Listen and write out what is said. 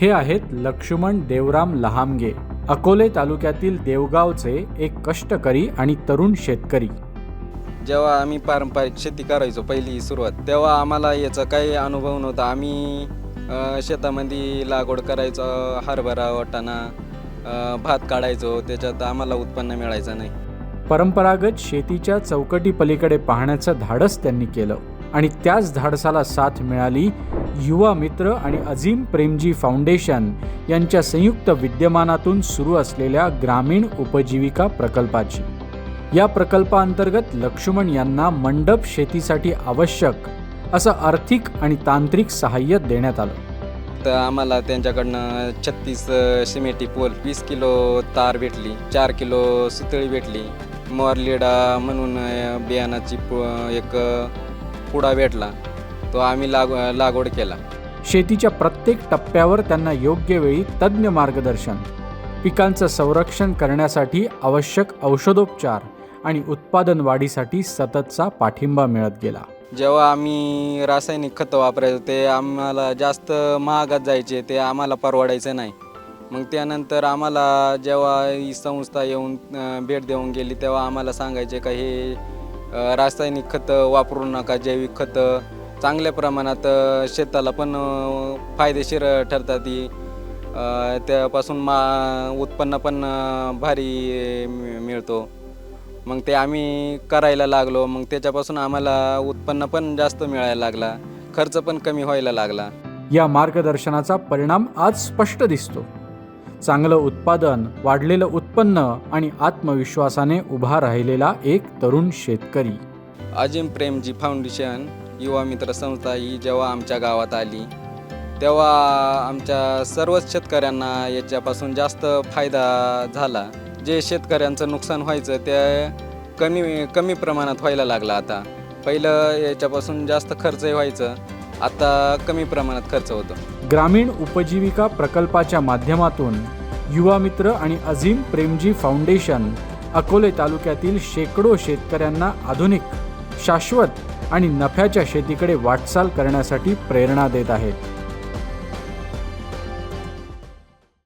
हे आहेत लक्ष्मण देवराम लहामगे. अकोले तालुक्यातील देवगावचे एक कष्टकरी आणि तरुण शेतकरी. जेव्हा आम्ही पारंपरिक शेती करायचो पहिली सुरुवात तेव्हा आम्हाला याचा काही अनुभव नव्हता. आम्ही शेतामध्ये लागवड करायचो हरभरा वाटाणा भात काढायचो त्याच्यात आम्हाला उत्पन्न मिळायचं नाही. परंपरागत शेतीच्या चौकटी पलीकडे पाहण्याचं धाडस त्यांनी केलं. आणि त्याच धाडसाला साथ मिळाली युवा मित्र आणि अझीम प्रेमजी फाउंडेशन यांच्या संयुक्त विद्यमानातून सुरू असलेल्या ग्रामीण उपजीविका प्रकल्पाची. या प्रकल्पाअंतर्गत लक्ष्मण यांना मंडप शेतीसाठी आवश्यक असं आर्थिक आणि तांत्रिक सहाय्य देण्यात आलं. तर आम्हाला त्यांच्याकडनं छत्तीस सिमेटी पोल वीस किलो तार भेटली चार किलो सुतळी भेटली मोरलेडा म्हणून बियाणाची एक पुडा भेटला. तो आम्ही लाग लागवड केला. शेतीच्या प्रत्येक टप्प्यावर त्यांना योग्य वेळी तज्ज्ञ मार्गदर्शन पिकांचं संरक्षण करण्यासाठी आवश्यक औषधोपचार आणि उत्पादन वाढीसाठी सततचा पाठिंबा मिळत गेला. जेव्हा आम्ही रासायनिक खतं वापरायचो ते आम्हाला जास्त महागात जायचे ते आम्हाला परवडायचं नाही. मग त्यानंतर आम्हाला जेव्हा ही संस्था येऊन भेट देऊन गेली तेव्हा आम्हाला सांगायचे का हे रासायनिक खतं वापरू नका जैविक खतं. चांगल्या प्रमाणात शेताला पण फायदेशीर ठरतात ती त्यापासून मा उत्पन्न पण भारी मिळतो. मग ते आम्ही करायला लागलो. मग त्याच्यापासून आम्हाला उत्पन्न पण जास्त मिळायला लागला. खर्च पण कमी व्हायला लागला. या मार्गदर्शनाचा परिणाम आज स्पष्ट दिसतो. चांगलं उत्पादन वाढलेलं उत्पन्न आणि आत्मविश्वासाने उभा राहिलेला एक तरुण शेतकरी. अजिम प्रेमजी फाउंडेशन युवा मित्र संस्था ही जेव्हा आमच्या गावात आली तेव्हा आमच्या सर्वच शेतकऱ्यांना याच्यापासून जास्त फायदा झाला. जे शेतकऱ्यांचं नुकसान व्हायचं ते कमी कमी प्रमाणात व्हायला लागलं आता. पहिलं याच्यापासून जास्त खर्चही व्हायचं. आता कमी प्रमाणात खर्च होतो. ग्रामीण उपजीविका प्रकल्पाच्या माध्यमातून युवा मित्र आणि अझीम प्रेमजी फाउंडेशन अकोले तालुक्यातील शेकडो शेतकऱ्यांना आधुनिक शाश्वत आणि नफ्याच्या शेतीकडे वाटचाल करण्यासाठी प्रेरणा देत आहेत